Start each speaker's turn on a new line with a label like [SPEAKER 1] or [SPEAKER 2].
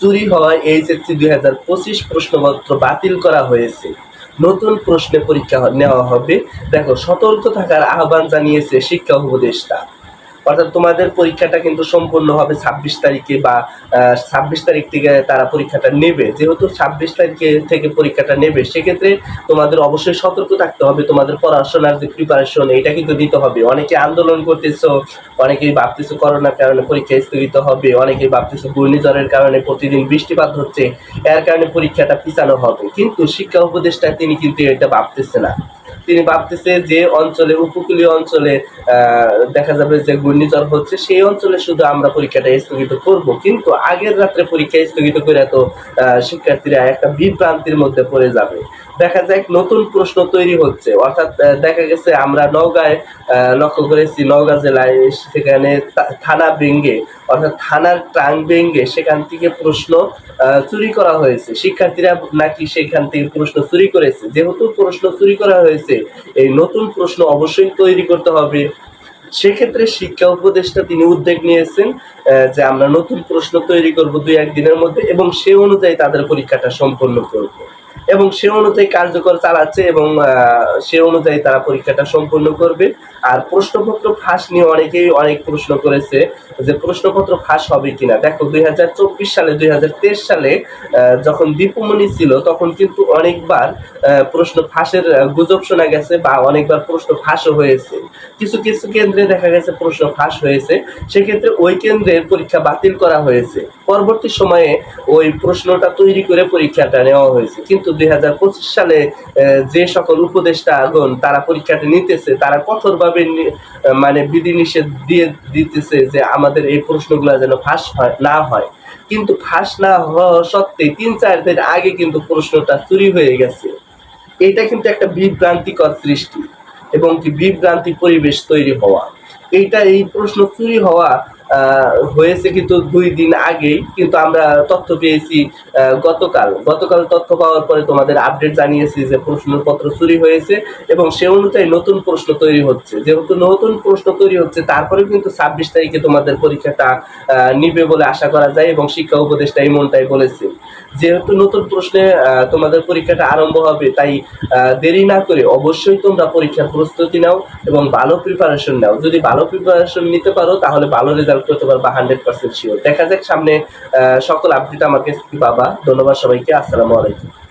[SPEAKER 1] চুরি হওয়ায় এইচএসসি দুই হাজার পঁচিশ প্রশ্নপত্র বাতিল করা হয়েছে। নতুন প্রশ্নে পরীক্ষা নেওয়া হবে। দেখো, সতর্ক থাকার আহ্বান জানিয়েছে শিক্ষা উপদেষ্টা। অর্থাৎ তোমাদের পরীক্ষাটা কিন্তু সম্পূর্ণ হবে ছাব্বিশ তারিখে বা ছাব্বিশ তারিখ থেকে তারা পরীক্ষাটা নেবে। যেহেতু ছাব্বিশ তারিখে থেকে পরীক্ষাটা নেবে, সেক্ষেত্রে তোমাদের অবশ্যই সতর্ক থাকতে হবে। তোমাদের পড়াশোনার যে প্রিপারেশন এটা কিন্তু দিতে হবে। অনেকে আন্দোলন করতেছো, অনেকেই ভাবতেছো করোনার কারণে পরীক্ষা স্থগিত হবে, অনেকেই ভাবতেছো ঘূর্ণিঝড়ের কারণে প্রতিদিন বৃষ্টিপাত হচ্ছে, এর কারণে পরীক্ষাটা পিছানো হবে। কিন্তু শিক্ষা উপদেষ্টা তিনি কিন্তু এটা ভাবতেছে না। তিনি ভাবতেছে যে অঞ্চলে, উপকূলীয় অঞ্চলে দেখা যাবে যে ঘূর্ণিঝড় হচ্ছে, সেই অঞ্চলে শুধু আমরা পরীক্ষাটা স্থগিত করব। কিন্তু আগের রাত্রে পরীক্ষা স্থগিত করে তো শিক্ষার্থীরা একটা বিভ্রান্তির মধ্যে পড়ে যাবে। দেখা যায় নতুন প্রশ্ন তৈরি হচ্ছে। অর্থাৎ দেখা গেছে আমরা নওগাঁয় লক্ষ্য করেছি নওগাঁ জেলায় সেখানে থানা ভেঙ্গে অর্থাৎ থানার ট্রাং ভেঙ্গে সেখান থেকে প্রশ্ন চুরি করা হয়েছে। শিক্ষার্থীরা নাকি সেখান থেকে প্রশ্ন চুরি করেছে। যেহেতু প্রশ্ন চুরি করা হয়েছে, এই নতুন প্রশ্ন অবশ্যই তৈরি করতে হবে। সেক্ষেত্রে শিক্ষা উপদেষ্টা তিনি উদ্যোগ নিয়েছেন যে আমরা নতুন প্রশ্ন তৈরি করব দুই একদিনের মধ্যে এবং সে অনুযায়ী তাদের পরীক্ষাটা সম্পন্ন করব। এবং সে অনুযায়ী কার্যকর চালাচ্ছে এবং সে অনুযায়ী তারা পরীক্ষাটা সম্পন্ন করবে। আর প্রশ্নপত্র ফাঁস নিয়ে অনেকেই অনেক প্রশ্ন করেছে যে প্রশ্নপত্র ফাঁস হবে কিনা। দেখো, দুই হাজার চব্বিশ সালে, দুই হাজার তেইশ সালে যখন দীপুমণি ছিল, তখন কিন্তু অনেকবার প্রশ্ন ফাঁসের গুজব শোনা গেছে বা অনেকবার প্রশ্ন ফাঁসও হয়েছে। কিছু কিছু কেন্দ্রে দেখা গেছে প্রশ্ন ফাঁস হয়েছে। সেক্ষেত্রে ওই কেন্দ্রের পরীক্ষা বাতিল করা হয়েছে। পরবর্তী সময়ে ওই প্রশ্নটা তৈরি করে পরীক্ষাটা নেওয়া হয়েছে। কিন্তু দুই হাজার পঁচিশ সালে যে সকল উপদেষ্টা আগুন তারা পরীক্ষাটা নিতেছে, তারা কঠোরভাবে আহ, মানে বিধিনিষেধ দিয়ে দিতেছে যে আমাদের এই প্রশ্নগুলো যেন ফাঁস হয় না হয়। কিন্তু ফাঁস না হওয়া সত্ত্বে তিন চার দিন আগে কিন্তু প্রশ্নটা চুরি হয়ে গেছে। এটা কিন্তু একটা বিভ্রান্তিকর সৃষ্টি এবং কি বিভ্রান্তি পরিবেশ তৈরি হওয়া। এইটা এই প্রশ্ন চুরি হওয়া হয়েছে কিন্তু দুই দিন আগেই, কিন্তু আমরা তথ্য পেয়েছি গতকাল। গতকাল তথ্য পাওয়ার পরে তোমাদের আপডেট জানিয়েছি যে প্রশ্নপত্র চুরি হয়েছে এবং সে অনুযায়ী নতুন প্রশ্ন তৈরি হচ্ছে। যেহেতু নতুন প্রশ্ন তৈরি হচ্ছে, তারপরে কিন্তু ছাব্বিশ তারিখে তোমাদের পরীক্ষাটা নিবে বলে আশা করা যায় এবং শিক্ষা উপদেষ্টা এমনটাই বলেছে যেহেতু নতুন প্রশ্নে তোমাদের পরীক্ষাটা আরম্ভ হবে, তাই দেরি না করে অবশ্যই তোমরা পরীক্ষার প্রস্তুতি নাও এবং ভালো প্রিপারেশন নাও। যদি ভালো প্রিপারেশন নিতে পারো, তাহলে ভালো রেজাল্ট করতে পারবা হান্ড্রেড পার্সেন্ট শিওর দেখা যাক সামনে সকল আপডেট আমার কাছে পাবা ধন্যবাদ সবাইকে, আসসালামু আলাইকুম।